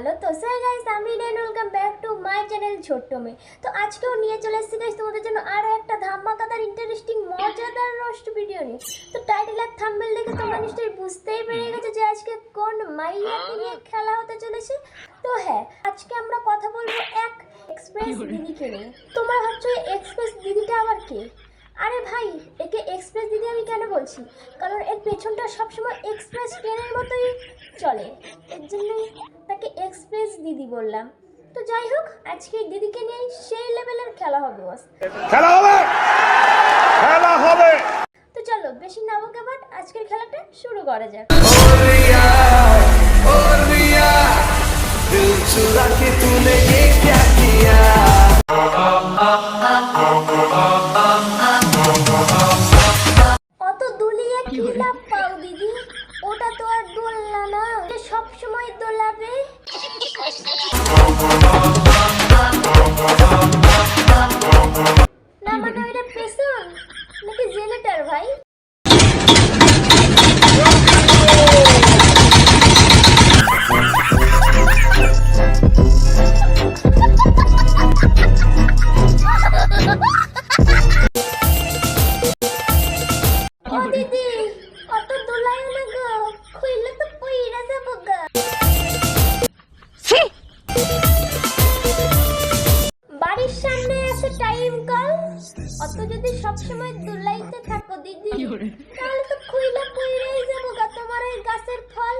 ভালো তো সে গাইস, আমি নেন welcome back to my channel ছোট্ট মেয়ে। তো আজকেও নিয়ে চলে এসেছি গাইস তোমাদের জন্য আরও একটা ধামাকাদার ইন্টারেস্টিং মজাদার রস্ট ভিডিও নিয়ে। তো টাইটেল আর থাম্বেল দেখে তোমরা নিশ্চয়ই বুঝতেই পেরে গেছো যে আজকে কোন মাইয়াকে নিয়ে খেলা হতে চলেছে। তো হ্যাঁ আজকে আমরা কথা বলব এক এক্সপ্রেস দিদিকে নিয়ে। তোমরা ভাবছ এক্সপ্রেস দিদিটা আবার কে? আরে ভাই, একে কেন বলছি? কারণ এর পেছনটা সবসময় এক্সপ্রেস ট্রেনের মতোই চলে। এর জন্যই তাকে এক্সপ্রেস দিদি বললাম। তো যাই হোক আজকে দিদিকে নিয়ে সেই লেভেলের খেলা হবে বস খেলা হবে! খেলা হবে! তো চলো বেশি না বকে বাট আজকের খেলাটা শুরু করা যাক। দিল চুরা কে তুলে स्पेशल लेकिन जेलेटर भाई। যদি সবসময় দোলাইতে থাকো দিদি তাহলে তো খুইলে পইরাই যাব গা তোমার ওই গাছের ফল।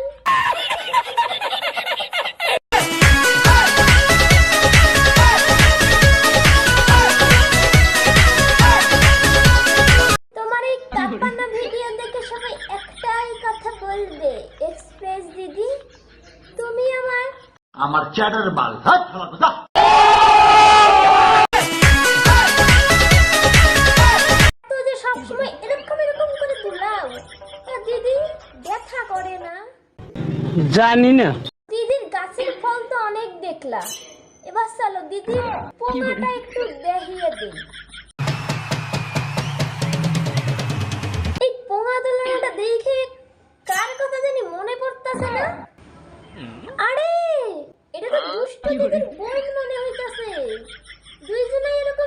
তোমার এই কাপানা ভিডিও দেখে সবাই একটাই কথা বলবে এক্সপ্রেস দিদি তুমি আমার আমার চ্যাটার বাল। হাট ব্যথা করে না? জানি না। দিদির গাছের ফল তো অনেক দেখলাম। এবার চলো দিদি পোঙাটা একটু দেখিয়ে দিন। এই পোঙা দোলনাটা দেখে কার কথা জানি মনে পড়তাছে না? আরে এটা তো দুষ্ট দিদির বোন মনে হইতাছে। দুইজনে এরকম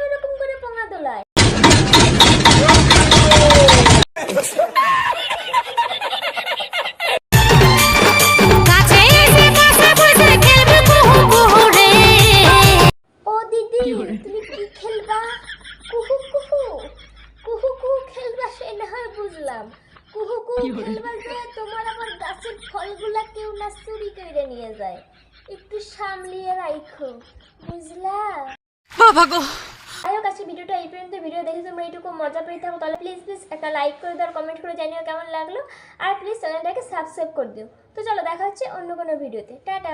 বুঝলাম কুহু কুহু খেলবা যে তোমার আবার গাছের ফলগুলা কেউ না চুরি করে নিয়ে যায়। একটু সামলিয়ে রাখো বুঝলা? বাবা গো! আয়ো কাছে ভিডিওটা এই পর্যন্ত। ভিডিও দেখে তোমরা এইটুকু মজা পেয়ে থাকো তাহলে প্লিজ প্লিজ একটা লাইক করে দাও কমেন্ট করে জানিও কেমন লাগল। আর প্লিজ চ্যানেলটাকে সাবস্ক্রাইব করে দিও। তো চলো দেখা হচ্ছে অন্য কোনো ভিডিওতে। টাটা!